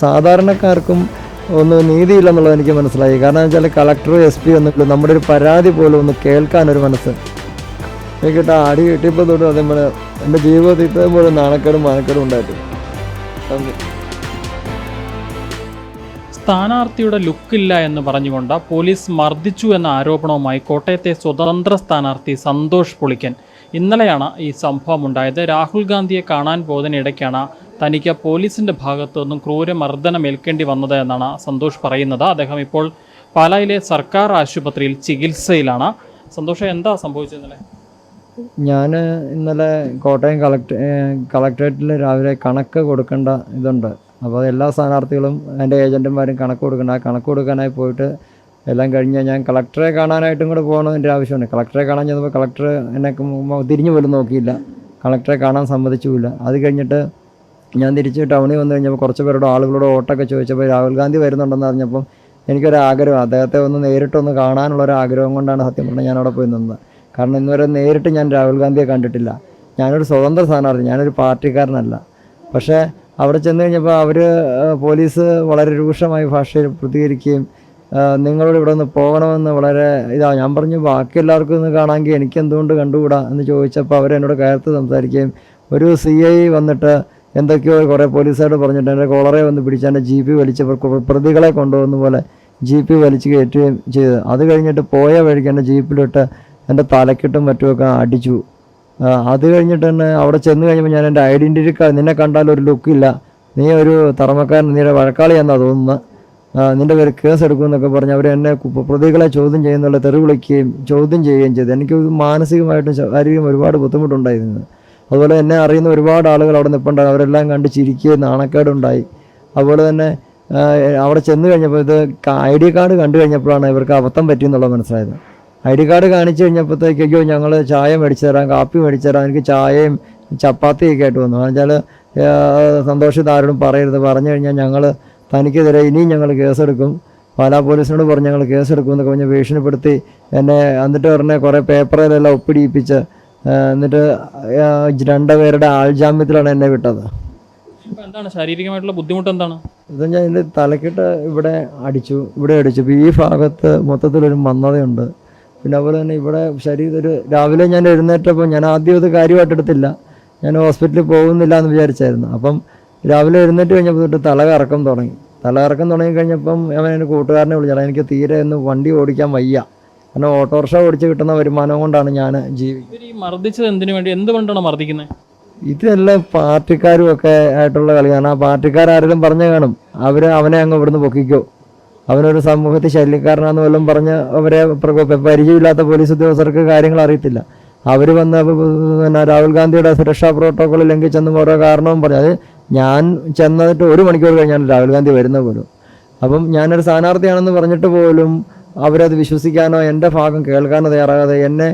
സാധാരണക്കാർക്കും ഒന്ന് നീതിയില്ലെന്നുള്ളത് എനിക്ക് മനസ്സിലായി. കാരണം വെച്ചാൽ കളക്ടർ എസ് പി ഒന്നും നമ്മുടെ ഒരു പരാതി പോലും ഒന്ന് കേൾക്കാനൊരു മനസ്സ്. കേട്ടാ അടി കിട്ടിയപ്പോൾ തൊട്ട് അതേപോലെ എന്റെ ജീവിതത്തിൽ ഇത്രയും പോലും നാണക്കേടും മാനക്കേടും ഉണ്ടായിട്ടില്ല. സ്ഥാനാർത്ഥിയുടെ ലുക്കില്ല എന്ന് പറഞ്ഞുകൊണ്ട് പോലീസ് മർദ്ദിച്ചു എന്ന ആരോപണവുമായി കോട്ടയത്തെ സ്വതന്ത്ര സ്ഥാനാർത്ഥി സന്തോഷ് പൊളിക്കൻ. ഇന്നലെയാണ് ഈ സംഭവം ഉണ്ടായത്. രാഹുൽ ഗാന്ധിയെ കാണാൻ പോകുന്നതിനിടയ്ക്കാണ് തനിക്ക് പോലീസിന്റെ ഭാഗത്തു നിന്നും ക്രൂരമർദ്ദനം ഏൽക്കേണ്ടി വന്നത് എന്നാണ് സന്തോഷ് പറയുന്നത്. അദ്ദേഹം ഇപ്പോൾ പാലായിലെ സർക്കാർ ആശുപത്രിയിൽ ചികിത്സയിലാണ്. സന്തോഷം എന്താ സംഭവിച്ചത് ഇന്നലെ? ഞാൻ ഇന്നലെ കോട്ടയം കളക്ടർ കളക്ടറേറ്റിൽ രാവിലെ കണക്ക് കൊടുക്കേണ്ട ഇതുണ്ട്. അപ്പോൾ എല്ലാ സ്ഥാനാർത്ഥികളും എന്റെ ഏജന്റുമാരും കണക്ക് കൊടുക്കേണ്ട. ആ കണക്ക് കൊടുക്കാനായി പോയിട്ട് എല്ലാം കഴിഞ്ഞാൽ ഞാൻ കളക്ടറെ കാണാനായിട്ടും കൂടെ പോകണമെന്റെ ആവശ്യമുണ്ട്. കളക്ടറെ കാണാൻ ചെന്നപ്പോൾ കളക്ടർ എന്നെ തിരിഞ്ഞു പോലും നോക്കിയില്ല. കളക്ടറെ കാണാൻ സമ്മതിച്ചുമില്ല അത് കഴിഞ്ഞിട്ട് ഞാൻ തിരിച്ച് ടൗണിൽ വന്നു കഴിഞ്ഞപ്പോൾ കുറച്ച് പേരുടെ ആളുകളോട് ഓട്ടൊക്കെ ചോദിച്ചപ്പോൾ രാഹുൽ ഗാന്ധി വരുന്നുണ്ടെന്ന് അറിഞ്ഞപ്പം എനിക്കൊരു ആഗ്രഹം അദ്ദേഹത്തെ ഒന്ന് നേരിട്ടൊന്ന് കാണാനുള്ള ഒരു ആഗ്രഹം കൊണ്ടാണ് സത്യം പറഞ്ഞാൽ ഞാൻ അവിടെ പോയി നിന്നത്. കാരണം ഇന്നുവരെ നേരിട്ട് ഞാൻ രാഹുൽ ഗാന്ധിയെ കണ്ടിട്ടില്ല. ഞാനൊരു സ്വതന്ത്ര സ്ഥാനാർത്ഥി ഞാനൊരു പാർട്ടിക്കാരനല്ല. പക്ഷേ അവിടെ ചെന്ന് കഴിഞ്ഞപ്പോൾ അവർ പോലീസ് വളരെ രൂക്ഷമായ ഭാഷയിൽ പ്രതികരിക്കുകയും നിങ്ങളോട് ഇവിടെ നിന്ന് പോകണമെന്ന് വളരെ ഇതാ ഞാൻ പറഞ്ഞു ബാക്കി എല്ലാവർക്കും ഒന്ന് കാണാമെങ്കിൽ എനിക്ക് എന്തുകൊണ്ട് കണ്ടുകൂടാ? എന്ന് ചോദിച്ചപ്പോൾ അവരെന്നോട് കയർത്ത് സംസാരിക്കുകയും ഒരു സി ഐ വന്നിട്ട് എന്തൊക്കെയോ കുറേ പോലീസുകാരോട് പറഞ്ഞിട്ട് എന്റെ കോളറെ വന്ന് പിടിച്ച് എന്റെ ജീപ്പ് വലിച്ച് പ്രതികളെ കൊണ്ടുപോകുന്ന പോലെ ജീപ്പ് വലിച്ച് കയറ്റുകയും ചെയ്തു. അത് കഴിഞ്ഞിട്ട് പോയ വഴിക്ക് എന്റെ ജീപ്പിലിട്ട് എന്റെ തലക്കിട്ടും മറ്റുമൊക്കെ അടിച്ചു. അത് കഴിഞ്ഞിട്ട് തന്നെ അവിടെ ചെന്ന് കഴിഞ്ഞപ്പോൾ ഞാൻ എന്റെ ഐഡന്റിറ്റി കാർഡ് നിന്നെ കണ്ടാൽ ഒരു ലുക്കില്ല നീ ഒരു തറമക്കാരൻ നീ വഴക്കാളിയാണെന്നാണ് തോന്നുന്നത് നിന്റെ പേര് കേസ് എടുക്കുമെന്നൊക്കെ പറഞ്ഞ് അവർ എന്നെ പ്രതികളെ ചോദ്യം ചെയ്യുന്നുള്ള തെറി വിളിക്കുകയും ചോദ്യം ചെയ്യുകയും ചെയ്തു. എനിക്ക് മാനസികമായിട്ടും ശാരീരികം ഒരുപാട് ബുദ്ധിമുട്ടുണ്ടായിരുന്നു. അതുപോലെ എന്നെ അറിയുന്ന ഒരുപാട് ആളുകൾ അവിടെ നിൽപ്പുണ്ടായി അവരെല്ലാം കണ്ട് ചിരിക്കുകയും നാണക്കേടുണ്ടായി. അതുപോലെ തന്നെ അവിടെ ചെന്ന് കഴിഞ്ഞപ്പോൾ ഇത് ഐ ഡി കാർഡ് കണ്ടു കഴിഞ്ഞപ്പോഴാണ് ഇവർക്ക് അബദ്ധം പറ്റിയെന്നുള്ളത് മനസ്സിലായത്. ഐ ഡി കാർഡ് കാണിച്ചു കഴിഞ്ഞപ്പോഴത്തേക്ക് അയ്യോ ഞങ്ങൾ ചായ മേടിച്ചു തരാം കാപ്പി മേടിച്ചു തരാം എനിക്ക് ചായയും ചപ്പാത്തിയൊക്കെ ആയിട്ട് വന്നു. എന്നുവെച്ചാൽ സന്തോഷത്തിൽ ആരോടും പറയരുത്. പറഞ്ഞു കഴിഞ്ഞാൽ ഞങ്ങൾ തനിക്കെതിരെ ഇനിയും ഞങ്ങൾ കേസെടുക്കും. പാലാ പോലീസിനോട് പറഞ്ഞ് ഞങ്ങൾ കേസെടുക്കും എന്നൊക്കെ പറഞ്ഞ് ഭീഷണിപ്പെടുത്തി എന്നെ എന്നിട്ട് പറഞ്ഞ കുറേ പേപ്പറിലെല്ലാം ഒപ്പിടിയിപ്പിച്ച് എന്നിട്ട് രണ്ടുപേരുടെ ആൾജാമ്യത്തിലാണ് എന്നെ വിട്ടത്. എന്താണ്? ശാരീരികമായിട്ടുള്ള ബുദ്ധിമുട്ട് എന്താണ്? ഇത് ഞാൻ എന്റെ തലക്കെട്ട് ഇവിടെ അടിച്ചു ഇവിടെ അടിച്ചു. ഇപ്പോൾ ഈ ഭാഗത്ത് മൊത്തത്തിലൊരു മന്ദതയുണ്ട്. പിന്നെ അതുപോലെ തന്നെ ഇവിടെ ശരീരം ഒരു രാവിലെ ഞാൻ എഴുന്നേറ്റപ്പോൾ ഞാൻ ആദ്യം ഇത് കാര്യമായിട്ട് എടുത്തില്ല. ഞാൻ ഹോസ്പിറ്റലിൽ പോകുന്നില്ല എന്ന് വിചാരിച്ചായിരുന്നു. അപ്പം രാവിലെ എഴുന്നേറ്റ് കഴിഞ്ഞപ്പോൾ തൊട്ട് തല കറക്കം തുടങ്ങി. തല കറക്കം തുടങ്ങി കഴിഞ്ഞപ്പം അവൻ എന്റെ കൂട്ടുകാരനെ വിളിച്ചാൽ എനിക്ക് തീരെ ഒന്ന് വണ്ടി ഓടിക്കാൻ വയ്യ. കാരണം ഓട്ടോറിക്ഷ ഓടിച്ച് കിട്ടുന്ന വരുമാനം കൊണ്ടാണ് ഞാൻ ജീവിക്കുന്നത്. ഈ മർദ്ദിച്ചത് എന്തിനു വേണ്ടി? എന്തുകൊണ്ടാണ് മർദ്ദിക്കുന്നത്? ഇതെല്ലാം പാർട്ടിക്കാരും ഒക്കെ ആയിട്ടുള്ള കളിയാണ് ആ പാർട്ടിക്കാരും പറഞ്ഞു കാണും. അവർ അവനെ അങ്ങ് ഇവിടുന്ന് പൊക്കിക്കോ. അവനൊരു സമൂഹത്തിൽ ശല്യക്കാരനാന്ന് വല്ലതും പറഞ്ഞ് അവരെ പ്ര- പരിചയമില്ലാത്ത പോലീസ് ഉദ്യോഗസ്ഥർക്ക് കാര്യങ്ങൾ അറിയത്തില്ല. അവർ വന്ന് പിന്നെ രാഹുൽ ഗാന്ധിയുടെ സുരക്ഷാ പ്രോട്ടോകോൾ ലംഘിച്ചെന്നും ഓരോ കാരണവും പറഞ്ഞു. അത് ഞാൻ ചെന്നിട്ട് ഒരു മണിക്കൂർ കഴിഞ്ഞാണ് രാഹുൽ ഗാന്ധി വരുന്നത് പോലും. അപ്പം ഞാനൊരു സ്ഥാനാർത്ഥിയാണെന്ന് പറഞ്ഞിട്ട് പോലും അവരത് വിശ്വസിക്കാനോ എന്റെ ഭാഗം കേൾക്കാനോ തയ്യാറാകാതെ എന്നെ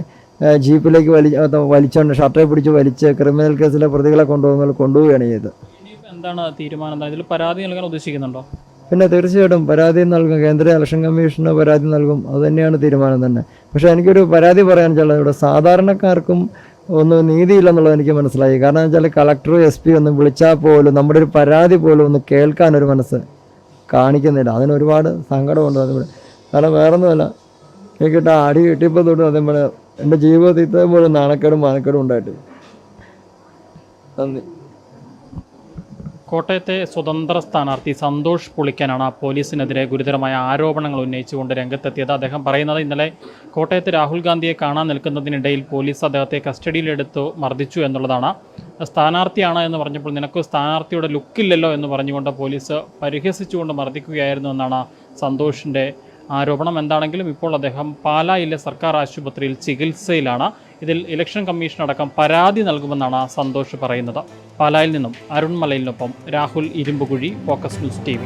ജീപ്പിലേക്ക് വലി വലിച്ചുകൊണ്ട് വലിച്ചോണ്ട് ഷർട്ടെ പിടിച്ച് വലിച്ച് ക്രിമിനൽ കേസിലെ പ്രതികളെ കൊണ്ടുപോകുന്ന കൊണ്ടുപോവുകയാണ് ചെയ്തത്. എന്താണ് തീരുമാനം? ഇതിൽ പരാതി നൽകാൻ ഉദ്ദേശിക്കുന്നുണ്ടോ? പിന്നെ തീർച്ചയായിട്ടും പരാതി നൽകും. കേന്ദ്ര ഇലക്ഷൻ കമ്മീഷന് പരാതി നൽകും. അത് തന്നെയാണ് തീരുമാനം തന്നെ. പക്ഷേ എനിക്കൊരു പരാതി പറയാൻ വെച്ചാൽ ഇവിടെ സാധാരണക്കാർക്കും ഒന്നും നീതിയില്ലെന്നുള്ളത് എനിക്ക് മനസ്സിലായി. കാരണം വെച്ചാൽ കളക്ടർ എസ് പി ഒന്ന് വിളിച്ചാൽ പോലും നമ്മുടെ ഒരു പരാതി പോലും ഒന്ന് കേൾക്കാനൊരു മനസ്സ് കാണിക്കുന്നില്ല. അതിനൊരുപാട് സങ്കടമുണ്ട്. അതിവിടെ കാരണം വേറൊന്നുമല്ല. എനിക്കിട്ട് അടി കിട്ടിയപ്പോൾ തൊട്ട് അതേപോലെ എന്റെ ജീവിതത്തിൽ പോലെ നാണക്കേടും മാനക്കേടും ഉണ്ടായിട്ട് നന്ദി. കോട്ടയത്തെ സ്വതന്ത്ര സ്ഥാനാർത്ഥി സന്തോഷ് പുളിക്കനാണ് പോലീസിനെതിരെ ഗുരുതരമായ ആരോപണങ്ങൾ ഉന്നയിച്ചുകൊണ്ട് രംഗത്തെത്തിയത്. അദ്ദേഹം പറയുന്നത് ഇന്നലെ കോട്ടയത്ത് രാഹുൽ ഗാന്ധിയെ കാണാൻ നിൽക്കുന്നതിനിടയിൽ പോലീസ് അദ്ദേഹത്തെ കസ്റ്റഡിയിലെടുത്തു മർദ്ദിച്ചു എന്നുള്ളതാണ്. സ്ഥാനാർത്ഥിയാണ് എന്ന് പറഞ്ഞപ്പോൾ നിനക്ക് സ്ഥാനാർത്ഥിയുടെ ലുക്കില്ലല്ലോ എന്ന് പറഞ്ഞുകൊണ്ട് പോലീസ് പരിഹസിച്ചുകൊണ്ട് മർദ്ദിക്കുകയായിരുന്നു എന്നാണ് സന്തോഷിന്റെ ആരോപണം എന്താണെങ്കിലും ഇപ്പോൾ അദ്ദേഹം പാലായിലെ സർക്കാർ ആശുപത്രിയിൽ ചികിത്സയിലാണ്. ഇതിൽ ഇലക്ഷൻ കമ്മീഷൻ അടക്കം പരാതി നൽകുമെന്നാണ് സന്തോഷ് പറയുന്നത്. പാലായിൽ നിന്നും അരുൺമലയിലിനൊപ്പം Rahul Irumpukuzhi focus news T